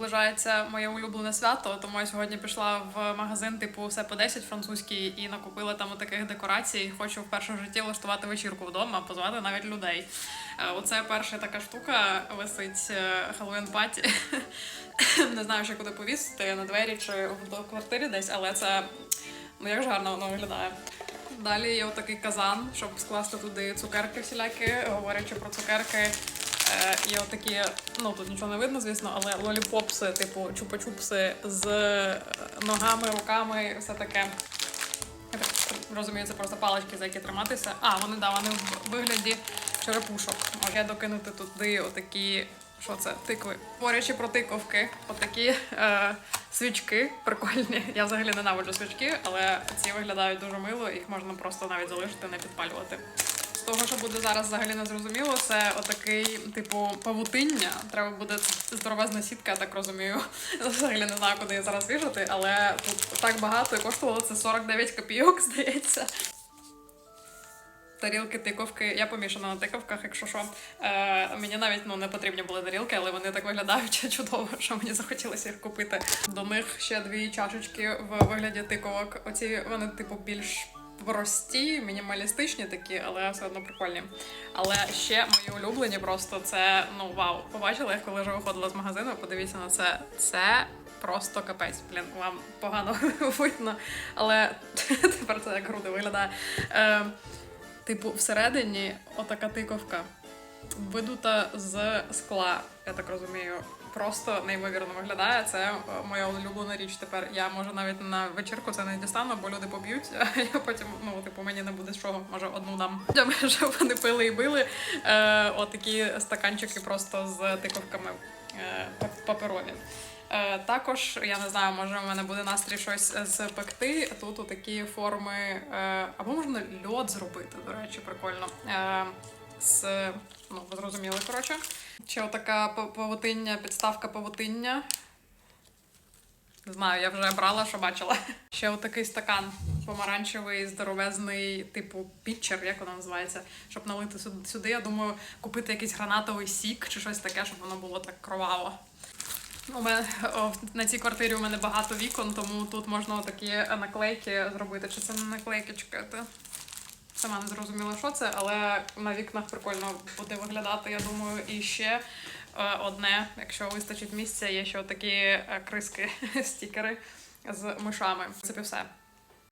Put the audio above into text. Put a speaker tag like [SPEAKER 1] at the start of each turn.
[SPEAKER 1] наближається моє улюблене свято, тому я сьогодні пішла в магазин типу все по 10 французький і накупила там таких декорацій. Хочу в житті влаштувати вечірку вдома, позвати навіть людей. Е, Оце перша така штука висить Хеллоуін паті. Не знаю, ще куди повісити на двері чи в квартирі десь, але це ну як ж гарно воно виглядає. Далі є отакий казан, щоб скласти туди цукерки всілякі, говорячи про цукерки. Е, є отакі, ну тут нічого не видно, звісно, але лоліпопси, типу чупа-чупси з е, ногами, руками, все таке. Розумію, це просто палички, за які триматися. А, вони да, вони в вигляді черепушок. Можу я докинути туди отакі. Що це? Тикви. Говорячи про тиковки, отакі е, свічки прикольні. Я взагалі ненавиджу свічки, але ці виглядають дуже мило, їх можна просто навіть залишити, не підпалювати. Того, що буде зараз взагалі не зрозуміло, це отакий, типу, павутиння. Треба буде здоровезна сітка, я так розумію. Взагалі не знаю, куди її зараз вішати, але тут так багато і коштувало це 49 копійок, здається. Тарілки, тиковки. Я помішана на тиковках, якщо що. Е, мені навіть ну, не потрібні були тарілки, але вони так виглядають чудово, що мені захотілося їх купити. До них ще дві чашечки в вигляді тиковок. Оці вони, типу, більш прості, мінімалістичні такі, але все одно прикольні. Але ще мої улюблені просто це ну вау. Побачила їх, коли вже виходила з магазину. Подивіться на це. Це просто капець. Блін, вам погано видно, але тепер це як груди виглядає. Е, Типу, всередині отака тиковка, видута з скла, я так розумію. Просто неймовірно виглядає. Це е, моя улюблена річ. Тепер я може навіть на вечірку це не дістану, бо люди поб'ють. А я потім, ну типу, мені не буде з чого, може одну дам. Щоб вони пили і били. Е, отакі стаканчики просто з тиковками е, паперові. Е, також я не знаю, може в мене буде настрій щось спекти. Тут такі форми, е, або можна льод зробити, до речі, прикольно. Е, з, ну, ви зрозуміли, коротше. Ще отака па- павутиння, підставка павутиння. Не знаю, я вже брала, що бачила. Ще отакий стакан помаранчевий, здоровезний, типу пітчер, як воно називається, щоб налити сюди. Я думаю, купити якийсь гранатовий сік чи щось таке, щоб воно було так кроваво. У мене о, на цій квартирі у мене багато вікон, тому тут можна такі наклейки зробити. Чи це не наклейки чекати? Сама не зрозуміла, що це, але на вікнах прикольно буде виглядати, я думаю. І ще е, одне, якщо вистачить місця, є ще такі криски, стікери з мишами. Це все.